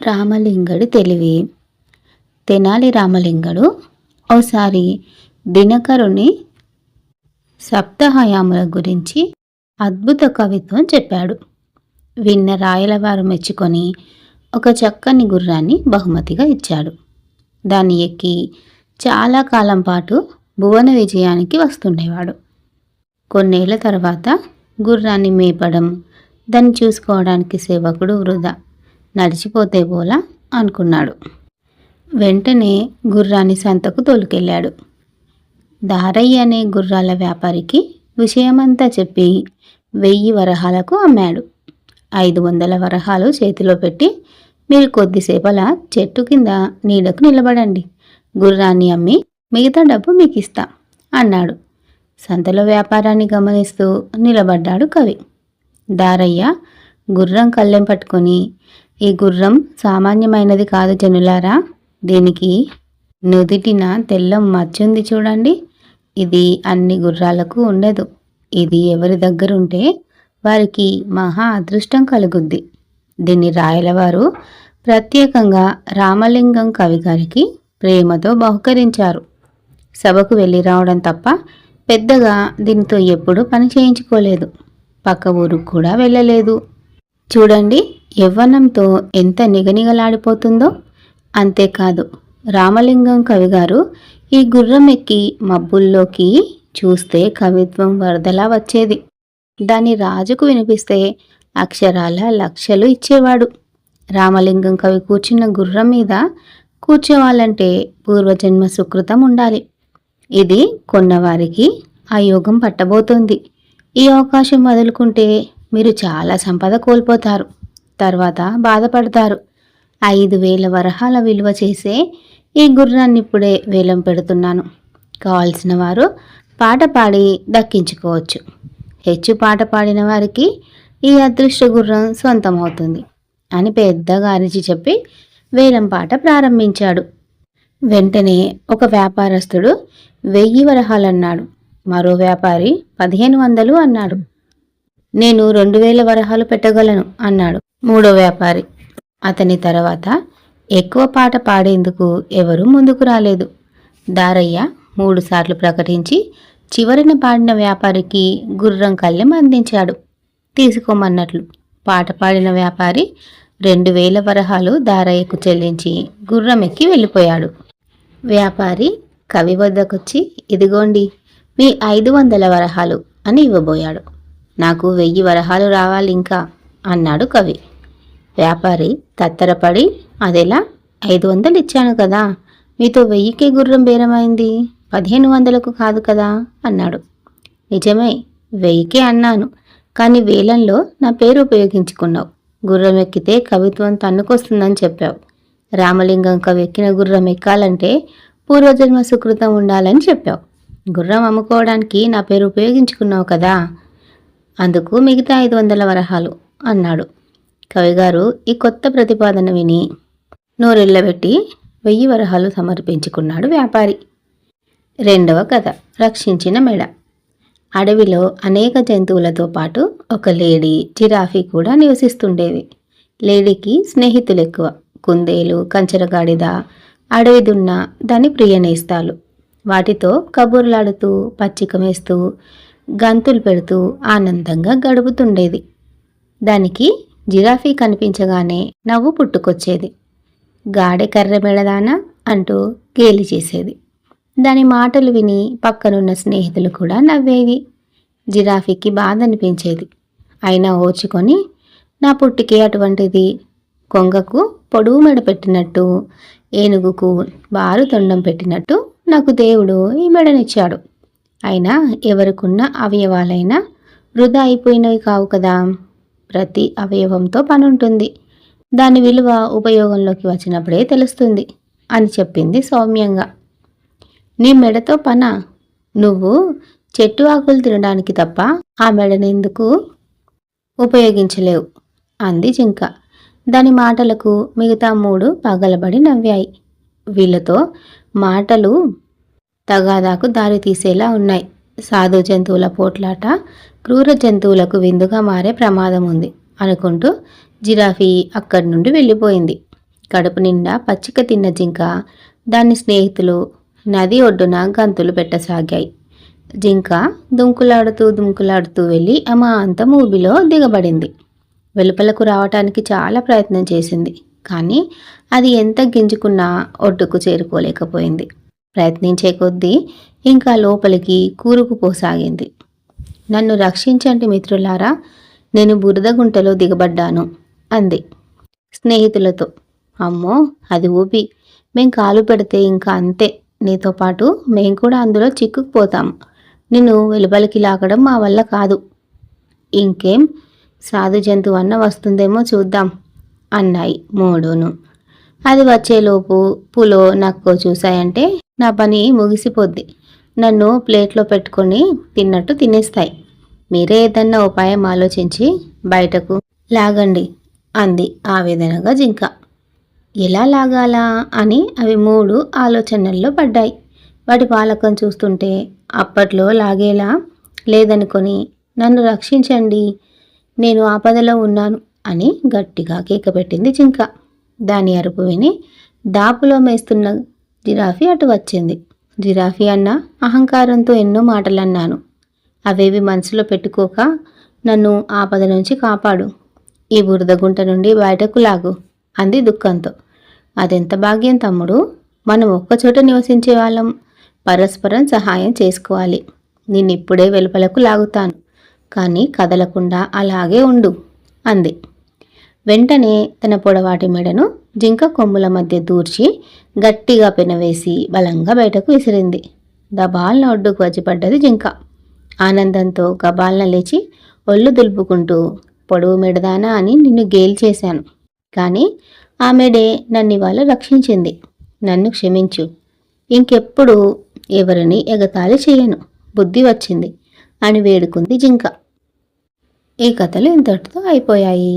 రామలింగడి తెలివి. తెనాలి రామలింగడు ఓసారి దినకరుని సప్తహయాముల గురించి అద్భుత కవిత్వం చెప్పాడు. విన్న రాయలవారు మెచ్చుకొని ఒక చక్కని గుర్రాన్ని బహుమతిగా ఇచ్చాడు. దాన్ని ఎక్కి చాలా కాలం పాటు భువన విజయానికి వస్తుండేవాడు. కొన్నేళ్ళ తర్వాత గుర్రాన్ని మేపడం దాన్ని చూసుకోవడానికి సేవకుడు వృధా నడిచిపోతే పోలా అనుకున్నాడు. వెంటనే గుర్రాన్ని సంతకు తోలుకెళ్ళాడు. దారయ్య అనే గుర్రాల వ్యాపారికి విషయమంతా చెప్పి వెయ్యి వరహాలకు అమ్మాడు. ఐదు వందల వరహాలు చేతిలో పెట్టి మీరు కొద్దిసేపలా చెట్టు కింద నీడకు నిలబడండి. గుర్రాన్ని అమ్మి మిగతా డబ్బు మీకు ఇస్తా అన్నాడు. సంతలో వ్యాపారాన్ని గమనిస్తూ నిలబడ్డాడు కవి. దారయ్య గుర్రం కళ్ళెం పట్టుకొని ఈ గుర్రం సామాన్యమైనది కాదు జనులారా. దీనికి నుదిటిన తెల్లం మచ్చుంది చూడండి. ఇది అన్ని గుర్రాలకు ఉండదు. ఇది ఎవరి దగ్గరుంటే వారికి మహా అదృష్టం కలుగుద్ది. దీన్ని రాయలవారు ప్రత్యేకంగా రామలింగం కవి గారికి ప్రేమతో బహుకరించారు. సభకు వెళ్ళి రావడం తప్ప పెద్దగా దీనితో ఎప్పుడూ పని చేయించుకోలేదు. పక్క ఊరుకు కూడా వెళ్ళలేదు. చూడండి యవ్వనంతో ఎంత నిగనిగలాడిపోతుందో. అంతేకాదు రామలింగం కవిగారు ఈ గుర్రం ఎక్కి మబ్బుల్లోకి చూస్తే కవిత్వం వరదలా వచ్చేది. దాని రాజుకు వినిపిస్తే అక్షరాల లక్షలు ఇచ్చేవాడు. రామలింగం కవి కూర్చున్న గుర్రం మీద కూర్చోవాలంటే పూర్వజన్మ సుకృతం ఉండాలి. ఇది కొన్నవారికి ఆ యోగం పట్టబోతోంది. ఈ అవకాశం వదులుకుంటే మీరు చాలా సంపద కోల్పోతారు. తర్వాత బాధపడతారు. ఐదు వేల వరహాల విలువ చేసే ఈ గుర్రాన్ని ఇప్పుడే వేలం పెడుతున్నాను. కావాల్సిన వారు పాట పాడి దక్కించుకోవచ్చు. హెచ్చు పాట పాడిన వారికి ఈ అదృష్ట గుర్రం సొంతమవుతుంది అని పెద్దగా అరిచి చెప్పి వేలం పాట ప్రారంభించాడు. వెంటనే ఒక వ్యాపారస్తుడు వెయ్యి వరహాలన్నాడు. మరో వ్యాపారి పదిహేను వందలు అన్నాడు. నేను రెండు వేల వరహాలు పెట్టగలను అన్నాడు మూడో వ్యాపారి. అతని తర్వాత ఎక్కువ పాట పాడేందుకు ఎవరూ ముందుకు రాలేదు. దారయ్య మూడుసార్లు ప్రకటించి చివరిన పాడిన వ్యాపారికి గుర్రం కళ్ళెం అందించాడు. తీసుకోమన్నట్లు పాట పాడిన వ్యాపారి రెండు వేల వరహాలు దారయ్యకు చెల్లించి గుర్రం ఎక్కి వెళ్ళిపోయాడు. వ్యాపారి కవి వద్దకొచ్చి ఇదిగోండి మీ ఐదు వందల వరహాలు అని ఇవ్వబోయాడు. నాకు వెయ్యి వరహాలు రావాలి ఇంకా అన్నాడు కవి. వ్యాపారి తత్తరపడి అదెలా? ఐదు వందలు ఇచ్చాను కదా మీతో వెయ్యికే గుర్రం బేరమైంది పదిహేను వందలకు కాదు కదా అన్నాడు. నిజమే వెయ్యికే అన్నాను కానీ వేలంలో నా పేరు ఉపయోగించుకున్నావు. గుర్రం ఎక్కితే కవిత్వం తన్నుకొస్తుందని చెప్పావు. రామలింగం కవి ఎక్కిన గుర్రం ఎక్కాలంటే పూర్వజన్మ సుకృతం ఉండాలని చెప్పావు. గుర్రం అమ్ముకోవడానికి నా పేరు ఉపయోగించుకున్నావు కదా అందుకు మిగతా ఐదు వందల వరహాలు అన్నాడు. కవిగారు ఈ కొత్త ప్రతిపాదన విని నోరెళ్ళబెట్టి వెయ్యి వరహాలు సమర్పించుకున్నాడు వ్యాపారి. రెండవ కథ రక్షించిన మెడ. అడవిలో అనేక జంతువులతో పాటు ఒక లేడీ జిరాఫీ కూడా నివసిస్తుండేవి లేడీకి స్నేహితులు ఎక్కువ కుందేలు కంచరగాడిద అడవి దున్న దాని ప్రియనేస్తాలు వాటితో కబుర్లాడుతూ పచ్చికమేస్తూ గంతులు పెడుతూ ఆనందంగా గడుపుతుండేది. దానికి జిరాఫీ కనిపించగానే నవ్వు పుట్టుకొచ్చేది. గాడె కర్ర మెడదానా అంటూ గేలి చేసేది. దాని మాటలు విని పక్కనున్న స్నేహితులు కూడా నవ్వేవి. జిరాఫీకి బాధ అనిపించేది అయినా ఓచుకొని నా పుట్టికే అటువంటిది కొంగకు పొడువు మెడ పెట్టినట్టు ఏనుగుకు బారు తొండం పెట్టినట్టు నాకు దేవుడు ఈ మెడనిచ్చాడు. అయినా ఎవరికున్న అవయవాలైనా వృధా అయిపోయినవి కావు కదా. ప్రతి అవయవంతో పని ఉంటుంది దాని విలువ ఉపయోగంలోకి వచ్చినప్పుడే తెలుస్తుంది అని చెప్పింది సౌమ్యంగా. నీ మెడతో పన? నువ్వు చెట్టు ఆకులు తినడానికి తప్ప ఆ మెడనెందుకు ఉపయోగించలేవు? అంది జింక. దాని మాటలకు మిగతా మూడు పగలబడి నవ్వాయి. వీళ్ళతో మాటలు తగాదాకు దారి తీసేలా ఉన్నాయి. సాధు జంతువుల పోట్లాట క్రూర జంతువులకు విందుగా మారే ప్రమాదం ఉంది అనుకుంటూ జిరాఫీ అక్కడి నుండి వెళ్ళిపోయింది. కడుపు నిండా పచ్చిక తిన్న జింక దాని స్నేహితులు నది ఒడ్డున గంతులు పెట్టసాగాయి. జింక దుంకులాడుతూ దుంకులాడుతూ వెళ్ళి అమాంతం ఊబిలో దిగబడింది. వెలుపలకు రావటానికి చాలా ప్రయత్నం చేసింది. కానీ అది ఎంత గింజుకున్నా ఒడ్డుకు చేరుకోలేకపోయింది. ప్రయత్నించే కొద్దీ ఇంకా లోపలికి కూరుకుపోసాగింది నన్ను రక్షించండి మిత్రులారా నేను బురద గుంటలో దిగబడ్డాను అంది స్నేహితులతో. అమ్మో అది ఊపి. మేం కాలు పెడితే ఇంకా అంతే. నీతో పాటు మేం కూడా అందులో చిక్కుకుపోతాం నిన్ను వెలుపలికి లాగడం మా వల్ల కాదు. ఇంకేం? సాధు జంతువు అన్న వస్తుందేమో చూద్దాం అన్నాయి మూడును. అది వచ్చేలోపు పులో నక్కో చూశాయంటే నా పని ముగిసిపోద్ది. నన్ను ప్లేట్లో పెట్టుకొని తిన్నట్టు తినేస్తాయి. మీరే ఏదన్నా ఉపాయం ఆలోచించి బయటకు లాగండి అంది ఆవేదనగా జింక. ఎలా లాగాలా అని అవి మూడు ఆలోచనల్లో పడ్డాయి. వాటి పాలకం చూస్తుంటే అప్పట్లో లాగేలా లేదనుకొని నన్ను రక్షించండి నేను ఆపదలో ఉన్నాను అని గట్టిగా కేక పెట్టింది జింక. దాని అరుపు విని దాపులో మేస్తున్న జిరాఫీ అటు వచ్చింది. జిరాఫీ అన్న అహంకారంతో ఎన్నో మాటలన్నాను. అవేవి మనసులో పెట్టుకోక నన్ను ఆపద నుంచి కాపాడు. ఈ బురద గుంట నుండి బయటకు లాగు అంది దుఃఖంతో. అదెంత భాగ్యం తమ్ముడు? మనం ఒక్కచోట నివసించే వాళ్ళం. పరస్పరం సహాయం చేసుకోవాలి. నిన్నిప్పుడే వెలుపలకు లాగుతాను. కానీ కదలకుండా అలాగే ఉండు అంది. వెంటనే తన పొడవాటి మెడను జింక కొమ్ముల మధ్య దూర్చి గట్టిగా పెనవేసి బలంగా బయటకు విసిరింది. దబాల్న ఒడ్డుకు వచ్చిపడ్డది జింక. ఆనందంతో గబాల్న లేచి ఒళ్ళు దులుపుకుంటూ పొడవు మెడదానా అని నిన్ను గేల్ చేశాను కానీ ఆ మెడే నన్ను ఇవాళ రక్షించింది. నన్ను క్షమించు. ఇంకెప్పుడు ఎవరిని ఎగతాళి చేయను. బుద్ధి వచ్చింది అని వేడుకుంది జింక. ఈ కథలు ఇంతటితో అయిపోయాయి.